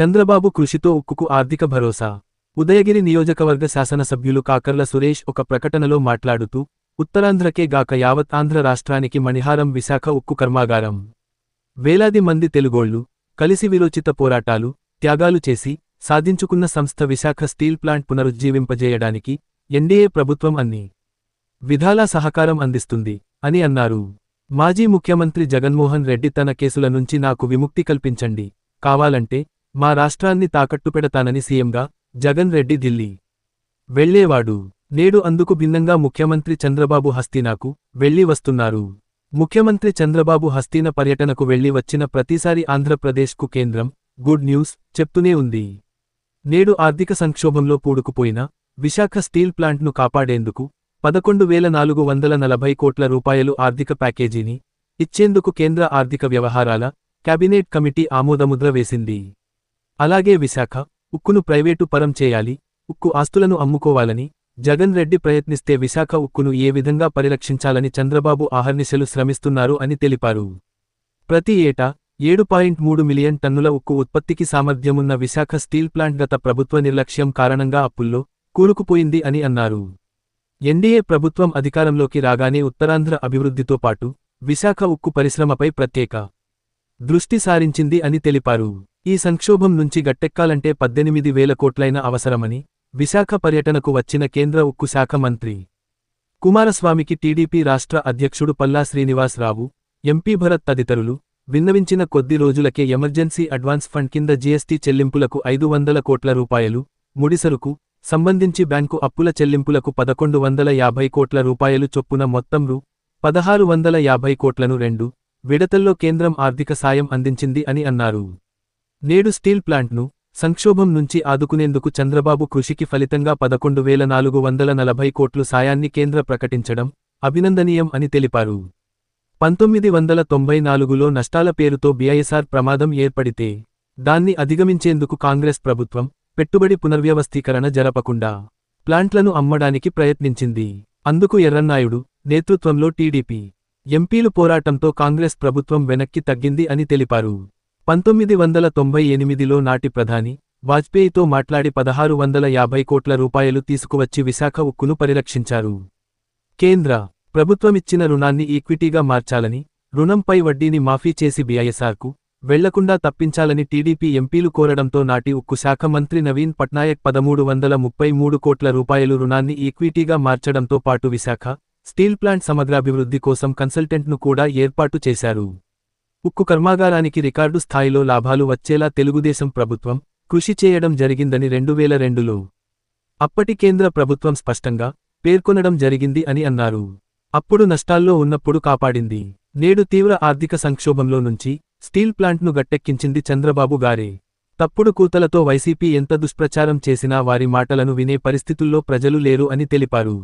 చంద్రబాబు కృషితో ఉక్కుకు ఆర్థిక భరోసా. ఉదయగిరి నియోజకవర్గ శాసనసభ్యులు కాకర్ల సురేష్ ఒక ప్రకటనలో మాట్లాడుతూ ఉత్తరాంధ్రకే గాక యావత్ ఆంధ్ర రాష్ట్రానికి మణిహారం విశాఖ ఉక్కు కర్మాగారం. వేలాది మంది తెలుగోళ్ళు కలిసి విరోచిత పోరాటాలు త్యాగాలు చేసి సాధించుకున్న సంస్థ విశాఖ స్టీల్ ప్లాంట్ పునరుజ్జీవింపజేయడానికి ఎన్డీఏ ప్రభుత్వం అన్ని విధాలా సహకారం అందిస్తుంది అని అన్నారు. మాజీ ముఖ్యమంత్రి జగన్మోహన్ రెడ్డి తన కేసుల నుంచి నాకు విముక్తి కల్పించండి కావాలంటే మా రాష్ట్రాన్ని తాకట్టు పెడతానని సీఎంగా జగన్ రెడ్డి ఢిల్లీ. వెళ్ళేవాడు నేడు అందుకు భిన్నంగా ముఖ్యమంత్రి చంద్రబాబు హస్తీనాకు వెళ్ళి వస్తున్నారు. ముఖ్యమంత్రి చంద్రబాబు హస్తీన పర్యటనకు వెళ్ళి వచ్చిన ప్రతిసారి ఆంధ్రప్రదేశ్కు కేంద్రం గుడ్ న్యూస్ చెప్తూనే ఉంది. నేడు ఆర్థిక సంక్షోభంలో పూడుకుపోయిన విశాఖ స్టీల్ ప్లాంట్ను కాపాడేందుకు పదకొండు వేల నాలుగు వందల నలభై కోట్ల రూపాయలు ఆర్థిక ప్యాకేజీని ఇచ్చేందుకు కేంద్ర ఆర్థిక వ్యవహారాల కేబినెట్ కమిటీ ఆమోదముద్ర వేసింది. అలాగే విశాఖ ఉక్కును ప్రైవేటు పరం చేయాలి ఉక్కు ఆస్తులను అమ్ముకోవాలని జగన్ రెడ్డి ప్రయత్నిస్తే విశాఖ ఉక్కును ఏ విధంగా పరిరక్షించాలని చంద్రబాబు ఆహర్నిశలు శ్రమిస్తున్నారు అని తెలిపారు. ప్రతి ఏటా ఏడు పాయింట్ మూడు మిలియన్ టన్నుల ఉక్కు ఉత్పత్తికి సామర్థ్యమున్న విశాఖ స్టీల్ ప్లాంట్ గత ప్రభుత్వ నిర్లక్ష్యం కారణంగా అప్పుల్లో కూరుకుపోయింది అని అన్నారు. ఎన్డీఏ ప్రభుత్వం అధికారంలోకి రాగానే ఉత్తరాంధ్ర అభివృద్ధితో పాటు విశాఖ ఉక్కు పరిశ్రమపై ప్రత్యేక దృష్టి సారించింది అని తెలిపారు. ఈ సంక్షోభం నుంచి గట్టెక్కాలంటే పద్దెనిమిది వేల కోట్లైన అవసరమని విశాఖ పర్యటనకు వచ్చిన కేంద్ర ఉక్కు శాఖ మంత్రి కుమారస్వామికి టీడీపీ రాష్ట్ర అధ్యక్షుడు పల్లా శ్రీనివాసరావు ఎంపీ భరత్ తదితరులు విన్నవించిన కొద్ది రోజులకే ఎమర్జెన్సీ అడ్వాన్స్ ఫండ్ కింద జీఎస్టీ చెల్లింపులకు ఐదు వందల కోట్ల రూపాయలు ముడిసరుకు సంబంధించి బ్యాంకు అప్పుల చెల్లింపులకు పదకొండు వందల యాభై కోట్ల రూపాయలు చొప్పున మొత్తం రూ. పదహారు వందల యాభై కోట్లను రెండు విడతల్లో కేంద్రం ఆర్థిక సాయం అందించింది అని అన్నారు. నేడు స్టీల్ ప్లాంట్ను సంక్షోభం నుంచి ఆదుకునేందుకు చంద్రబాబు కృషికి ఫలితంగా పదకొండు వేల నాలుగు వందల నలభై కోట్లు సాయాన్ని కేంద్ర ప్రకటించడం అభినందనీయం అని తెలిపారు. పంతొమ్మిది వందల తొంభై నాలుగులో నష్టాల పేరుతో బీఐఎస్ఆర్ ప్రమాదం ఏర్పడితే దాన్ని అధిగమించేందుకు కాంగ్రెస్ ప్రభుత్వం పెట్టుబడి పునర్వ్యవస్థీకరణ జరపకుండా ప్లాంట్లను అమ్మడానికి ప్రయత్నించింది. అందుకు ఎర్రన్నాయుడు నేతృత్వంలో టీడీపీ ఎంపీలు పోరాటంతో కాంగ్రెస్ ప్రభుత్వం వెనక్కి తగ్గింది అని తెలిపారు. పంతొమ్మిది వందల తొంభై ఎనిమిదిలో నాటి ప్రధాని వాజ్పేయితో మాట్లాడి పదహారు వందల యాభై కోట్ల రూపాయలు తీసుకువచ్చి విశాఖ ఉక్కును పరిరక్షించారు. కేంద్ర ప్రభుత్వమిచ్చిన రుణాన్ని ఈక్విటీగా మార్చాలని రుణంపై వడ్డీని మాఫీ చేసి బీఐఎస్ఆర్కు వెళ్ళకుండా తప్పించాలని టీడీపీ ఎంపీలు కోరడంతో నాటి ఉక్కు శాఖ మంత్రి నవీన్ పట్నాయక్ పదమూడు వందల ముప్పై మూడు కోట్ల రూపాయలు రుణాన్ని ఈక్విటీగా మార్చడంతో పాటు విశాఖ స్టీల్ ప్లాంట్ సమగ్రాభివృద్ధి కోసం కన్సల్టెంట్ను కూడా ఏర్పాటు చేశారు. ఉక్కు కర్మాగారానికి రికార్డు స్థాయిలో లాభాలు వచ్చేలా తెలుగుదేశం ప్రభుత్వం కృషి చేయడం జరిగిందని రెండు వేల రెండులో అప్పటి కేంద్ర ప్రభుత్వం స్పష్టంగా పేర్కొనడం జరిగింది అని అన్నారు. అప్పుడు నష్టాల్లో ఉన్నప్పుడు కాపాడింది. నేడు తీవ్ర ఆర్థిక సంక్షోభంలో నుంచి స్టీల్ ప్లాంట్ను గట్టెక్కించింది చంద్రబాబు గారే. తప్పుడు కూతలతో వైసీపీ ఎంత దుష్ప్రచారం చేసినా వారి మాటలను వినే పరిస్థితుల్లో ప్రజలు లేరు అని తెలిపారు.